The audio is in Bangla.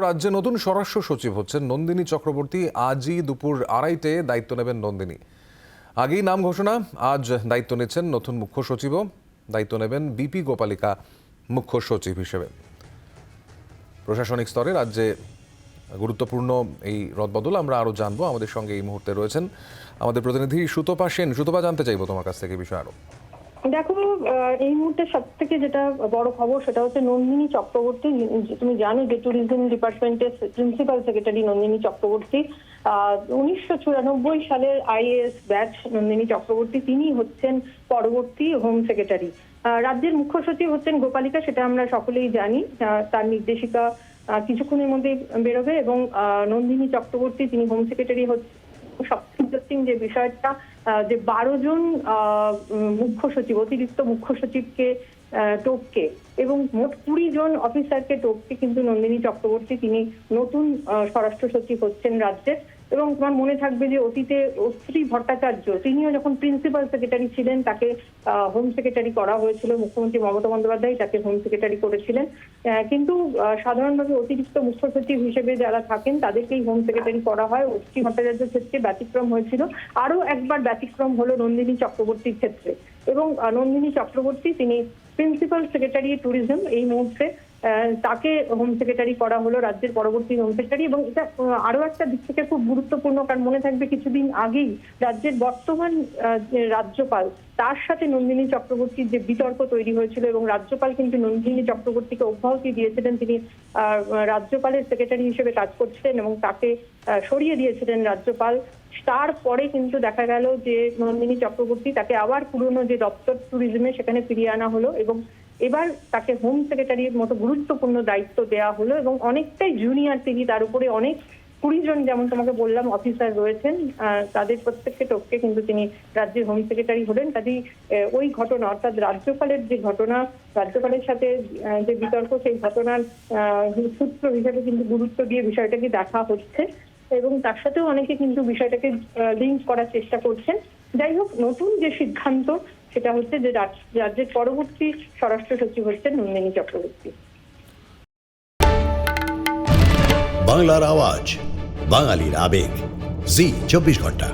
রাজ্যে নতুন স্বরাষ্ট্র সচিব হচ্ছেন নন্দিনী চক্রবর্তী। আজই দুপুর আড়াইটে দায়িত্ব নেবেন নন্দিনী। আগেই নাম ঘোষণা, আজ দায়িত্ব নিচ্ছেন নতুন মুখ্য সচিবও। দায়িত্ব নেবেন বিপি গোপালিকা, মুখ্য সচিব হিসেবে। প্রশাসনিক স্তরে রাজ্যে গুরুত্বপূর্ণ এই রদবদল আমরা আরও জানব। আমাদের সঙ্গে এই মুহূর্তে রয়েছেন আমাদের প্রতিনিধি সুতপা সেন। সুতপা, জানতে চাইব তোমার কাছ থেকে বিষয়ে আরও। দেখো এই মুহূর্তে সব থেকে যেটা বড় খবর সেটা হচ্ছে নন্দিনী চক্রবর্তী তুমি জানো যে ট্যুরিজম ডিপার্টমেন্টের প্রিন্সিপাল সেক্রেটারি নন্দিনী চক্রবর্তী উনিশশো চুরানব্বই সালের আইএএস ব্যাচ নন্দিনী চক্রবর্তী তিনি হচ্ছেন পরবর্তী হোম সেক্রেটারি রাজ্যের মুখ্য সচিব হচ্ছেন গোপালিকা, সেটা আমরা সকলেই জানি। তার নির্দেশিকা কিছুক্ষণের মধ্যে বেরোবে এবং নন্দিনী চক্রবর্তী, তিনি হোম সেক্রেটারি হচ্ছেন। ইন্টারেস্টিং যে বিষয়টা যে বারো জন মুখ্য সচিব, অতিরিক্ত মুখ্য সচিবকে টপকে এবং মোট কুড়ি জন অফিসারকে টোপকে কিন্তু নন্দিনী চক্রবর্তী, তিনি নতুন স্বরাষ্ট্র সচিব হচ্ছেন রাজ্যের। এবং তোমার মনে থাকবে যে অতীতে অস্ত্রী ভট্টাচার্য, তিনিও যখন প্রিন্সিপাল সেক্রেটারি ছিলেন, তাকে হোম সেক্রেটারি করা হয়েছিল, মুখ্যমন্ত্রী মমতা বন্দ্যোপাধ্যায় তাকে হোম সেক্রেটারি করেছিলেন। কিন্তু সাধারণভাবে অতিরিক্ত মুখ্য সচিব হিসেবে যারা থাকেন, তাদেরকেই হোম সেক্রেটারি করা হয়। অস্ত্রী ভট্টাচার্যের ক্ষেত্রে ব্যতিক্রম হয়েছিল। আরও একবার ব্যতিক্রম হলো নন্দিনী চক্রবর্তীর ক্ষেত্রে। এবং নন্দিনী চক্রবর্তী, তিনি প্রিন্সিপাল সেক্রেটারি ট্যুরিজম এই মুহূর্তে তাকে হোম সেক্রেটারি করা হলো, রাজ্যের পরবর্তী হোম সেক্রেটারি এবং এটা আরও একটা দিক থেকে খুব গুরুত্বপূর্ণ কারণ মনে থাকবে কিছুদিন আগেই রাজ্যের বর্তমান রাজ্যপাল, তার সাথে নন্দিনী চক্রবর্তীর যে বিতর্ক তৈরি হয়েছিল এবং রাজ্যপাল কিন্তু নন্দিনী চক্রবর্তীকে অব্যাহতি দিয়েছিলেন, তিনি রাজ্যপালের সেক্রেটারি হিসেবে কাজ করছিলেন এবং তাকে সরিয়ে দিয়েছিলেন রাজ্যপাল। তারপরে কিন্তু দেখা গেল যে নন্দিনী চক্রবর্তী তাকে আবার পুরনো যে দপ্তর ট্যুরিজমে সেখানে ফিরিয়ে আনা হলো এবং এবার তাকে হোম সেক্রেটারির মতো গুরুত্বপূর্ণ দায়িত্ব দেওয়া হলো এবং অনেকটাই জুনিয়র তিনি, তার উপরে অনেক কুড়ি জন যেমন তোমাকে বললাম অফিসার রয়েছেন তাদের প্রত্যেককে টপকে কিন্তু তিনি রাজ্যের হোম সেক্রেটারি হলেন। কাজেই ওই ঘটনা, অর্থাৎ রাজ্যপালের যে ঘটনা, রাজ্যপালের সাথে যে বিতর্ক, সেই ঘটনার সূত্র হিসেবে কিন্তু গুরুত্ব দিয়ে বিষয়টাকে দেখা হচ্ছে এবং তার সাথেও অনেকে কিন্তু বিষয়টাকে লিঙ্ক করার চেষ্টা করছেন। যাই হোক, নতুন যে সিদ্ধান্ত সেটা হচ্ছে যে রাজ্যের পরবর্তী স্বরাষ্ট্র সচিব হচ্ছেন নন্দিনী চক্রবর্তী। বাংলার আওয়াজ, বাঙালির আবেগ, জি, চব্বিশ ঘণ্টা।